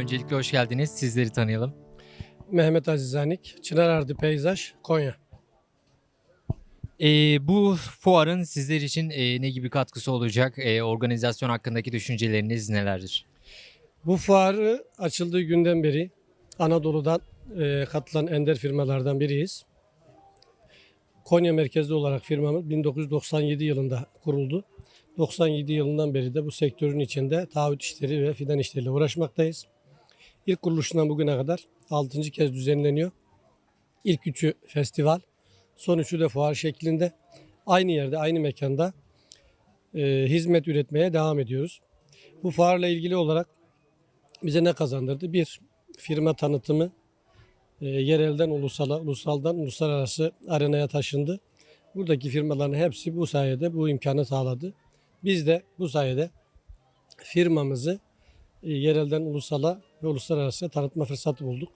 Öncelikle hoş geldiniz. Sizleri tanıyalım. Mehmet Azizanik, Çınarardı Peyzaj, Konya. Ee, bu fuarın sizler için e, ne gibi katkısı olacak? E, organizasyon hakkındaki düşünceleriniz nelerdir? Bu fuarı açıldığı günden beri Anadolu'dan e, katılan ender firmalardan biriyiz. Konya merkezli olarak firmamız 1997 yılında kuruldu. 97 yılından beri de bu sektörün içinde taahhüt işleri ve fidan işleriyle uğraşmaktayız. İlk kuruluşundan bugüne kadar 6. kez düzenleniyor. İlk üçü festival, son üçü de fuar şeklinde. Aynı yerde, aynı mekanda e, hizmet üretmeye devam ediyoruz. Bu fuarla ilgili olarak bize ne kazandırdı? Bir, firma tanıtımı e, yerelden ulusala, ulusaldan uluslararası arenaya taşındı. Buradaki firmaların hepsi bu sayede bu imkanı sağladı. Biz de bu sayede firmamızı yerelden ulusala ve uluslararası tanıtma fırsatı bulduk.